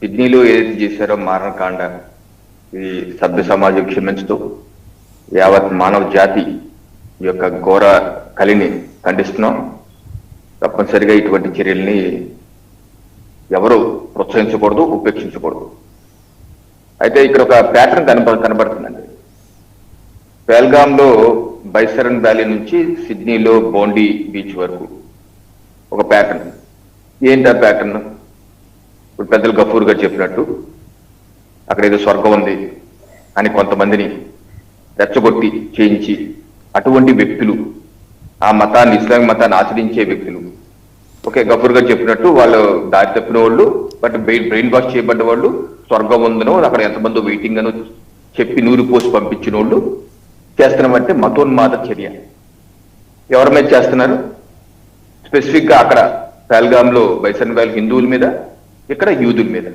సిడ్నీలో ఏదైతే చేశారో మారణకాండ ఇది సభ్య సమాజం క్షమించుతూ యావత్ మానవ జాతి యొక్క ఘోర కలిని ఖండిస్తున్నాం. తప్పనిసరిగా ఇటువంటి చర్యల్ని ఎవరు ప్రోత్సహించకూడదు ఉపేక్షించకూడదు. అయితే ఇక్కడ ఒక ప్యాటర్న్ కనబ కనబడుతుందండి. పేల్గాంలో బైసరన్ వ్యాలీ నుంచి సిడ్నీలో బోండి బీచ్ వరకు ఒక ప్యాటర్న్. ఏంటి ఆ ప్యాటర్న్? ఇప్పుడు పెద్దలు గఫూర్ గారు చెప్పినట్టు అక్కడ ఏదో స్వర్గం ఉంది అని కొంతమందిని రెచ్చగొట్టి చేయించి అటువంటి వ్యక్తులు ఆ మతాన్ని ఇస్లాం మతాన్ని ఆచరించే వ్యక్తులు. ఓకే గఫూర్ గారు చెప్పినట్టు వాళ్ళు దారి తప్పిన వాళ్ళు బట్ బ్రెయిన్ బ్రెయిన్ వాష్ చేయబడ్డ వాళ్ళు స్వర్గం ఉందనో అక్కడ ఎంతమందో వెయిటింగ్ అనో చెప్పి నూరు పోసి పంపించిన వాళ్ళు చేస్తున్నామంటే మతోన్మాద చర్య. ఎవరి మీద చేస్తున్నారు? స్పెసిఫిక్గా అక్కడ పహల్గామ్లో బైసన్ వ్యాల్ హిందువుల మీద ఇక్కడ యూదుల మీద.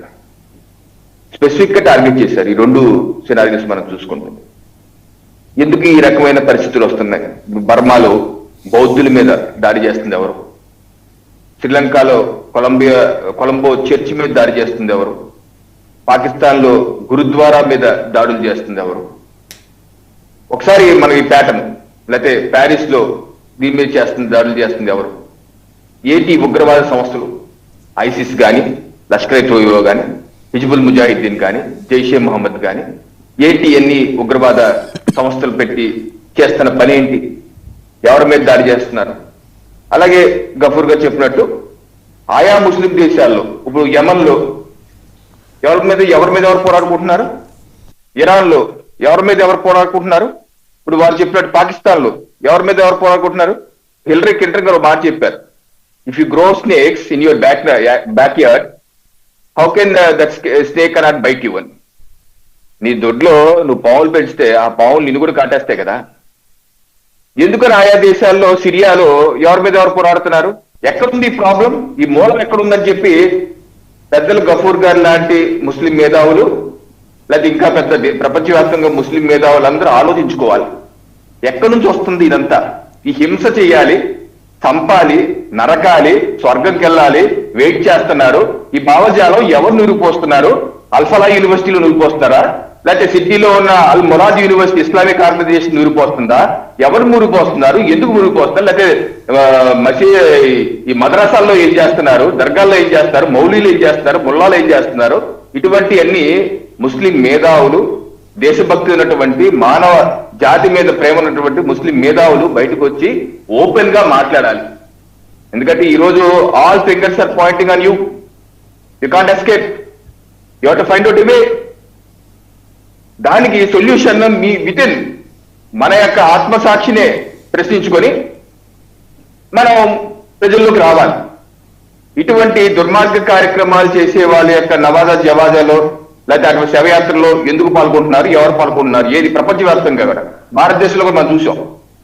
స్పెసిఫిక్గా టార్గెట్ చేశారు. ఈ రెండు సినారియోస్ మనం చూసుకుంటాం ఎందుకు ఈ రకమైన పరిస్థితులు వస్తున్నాయి? బర్మాలో బౌద్ధుల మీద దాడి చేస్తుంది ఎవరు? శ్రీలంకలో కొలంబియా కొలంబో చర్చ్ మీద దాడి చేస్తుంది ఎవరు? పాకిస్తాన్లో గురుద్వారా మీద దాడులు చేస్తుంది ఎవరు? ఒకసారి మనం ఈ ప్యాటర్న్ లేకపోతే ప్యారిస్లో దీని మీద చేస్తుంది దాడులు చేస్తుంది ఎవరు? ఏటి ఉగ్రవాద సంస్థలు ఐసిస్ కానీ లష్కర్ ఏ కానీ హిజ్బుల్ ముజాహిద్దీన్ కానీ జైషే మహమ్మద్ కానీ ఏంటి ఎన్ని ఉగ్రవాద సంస్థలు పెట్టి చేస్తున్న పని ఏంటి ఎవరి మీద దాడి చేస్తున్నారు? అలాగే గఫూర్ గారు చెప్పినట్టు ఆయా ముస్లిం దేశాల్లో ఇప్పుడు యమన్లో ఎవరి మీద ఎవరి మీద ఎవరు పోరాడుకుంటున్నారు? ఇరాన్లో ఎవరి మీద ఎవరు పోరాడుకుంటున్నారు? ఇప్పుడు వారు చెప్పినట్టు పాకిస్తాన్లో ఎవరి మీద ఎవరు పోరాడుకుంటున్నారు? హిలరీ క్లింటన్ గారు మాట చెప్పారు. If you grow snakes in your back back yard how can that snake cannot bite you నీ దొడ్లో నువ్వు పావులు పెంచితే ఆ పావులు నిన్ను కూడా కాటేస్తాయి కదా? ఎందుకని ఆయా దేశాల్లో సిరియాలో ఎవరి మీద ఎవరు పోరాడుతున్నారు? ఎక్కడుంది ఈ ప్రాబ్లం? ఈ మూలం ఎక్కడుందని చెప్పి పెద్దలు గఫూర్ గారు లాంటి ముస్లిం మేధావులు లేదా ఇంకా పెద్ద ప్రపంచవ్యాప్తంగా ముస్లిం మేధావులు అందరూ ఆలోచించుకోవాలి. ఎక్కడి నుంచి వస్తుంది ఇదంతా? ఈ హింస చేయాలి చంపాలి నరకాలి స్వర్గంకి వెళ్ళాలి వెయిట్ చేస్తున్నారు. ఈ భావజాలం ఎవరు నిరూపోస్తున్నారు అల్ఫలా యూనివర్సిటీలో నిరూపోస్తున్నారా లేకపోతే సిడ్నీలో ఉన్న అల్ మొరాజ్ యూనివర్సిటీ ఇస్లామిక్ ఆర్గనైజేషన్ నిరూపోస్తుందా ఎవరు మురిపోస్తున్నారు ఎందుకు మురిపోస్తారు లేకపోతే మసీ ఈ మద్రాసాల్లో ఏం చేస్తున్నారు? దర్గాల్లో ఏం చేస్తారు మౌలీలు ఏం చేస్తున్నారు? ముల్లాలు ఏం చేస్తున్నారు? ఇటువంటి అన్ని ముస్లిం మేధావులు దేశభక్తి ఉన్నటువంటి మానవ జాతి మీద ప్రేమ ఉన్నటువంటి ముస్లిం మేధావులు బయటకు వచ్చి ఓపెన్గా మాట్లాడాలి. ఎందుకంటే ఈ రోజు all fingers are pointing on you you can't escape you to find out ఇవే దానికి సొల్యూషన్ మీ వితిన్ మన యొక్క ఆత్మసాక్షినే ప్రశ్నించుకొని మనం ప్రజల్లోకి రావాలి. ఇటువంటి దుర్మార్గ కార్యక్రమాలు చేసే వాళ్ళ యొక్క నవాజా జవాజాలో లేకపోతే అక్కడ శవయాత్రలో ఎందుకు పాల్గొంటున్నారు ఎవరు పాల్గొంటున్నారు ఏది ప్రపంచవ్యాప్తంగా కూడా. భారతదేశంలో కూడా మనం చూసాం.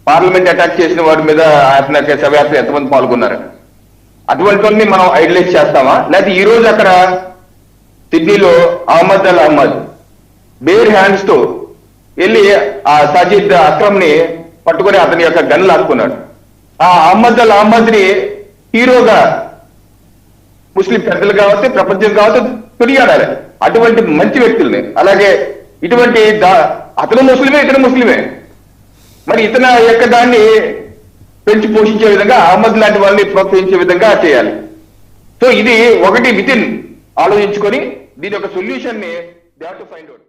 పార్లమెంట్ అటాక్ చేసిన వారి మీద ఆత్మహత్య శవయాత్ర ఎంతమంది పాల్గొన్నారు? అటువంటి వాళ్ళని మనం ఐడలైజ్ చేస్తామా? లేకపోతే ఈ రోజు అక్కడ సిడ్నీలో అహ్మద్ అల్ అహ్మద్ బేర్ హ్యాండ్స్తో వెళ్ళి ఆ సజీద్ అక్రమ్ని పట్టుకొని అతని యొక్క గన్ లాక్కున్నాడు. ఆ అహ్మద్ అల్ అహ్మద్ని హీరోగా ముస్లిం పెద్దలు కావచ్చు ప్రపంచం కావచ్చు తిరిగాడాలి అటువంటి మంచి వ్యక్తుల్ని. అలాగే ఇటువంటి అతను ముస్లిమే ఇతను ముస్లిమే. మరి ఇతన యొక్క దాన్ని పెంచి పోషించే విధంగా అహ్మద్ లాంటి వాళ్ళని ప్రోత్సహించే విధంగా చేయాలి. సో ఇది ఒకటి వితిన్ ఆలోచించుకొని దీని యొక్క సొల్యూషన్ని దే టు ఫైండ్ అవుట్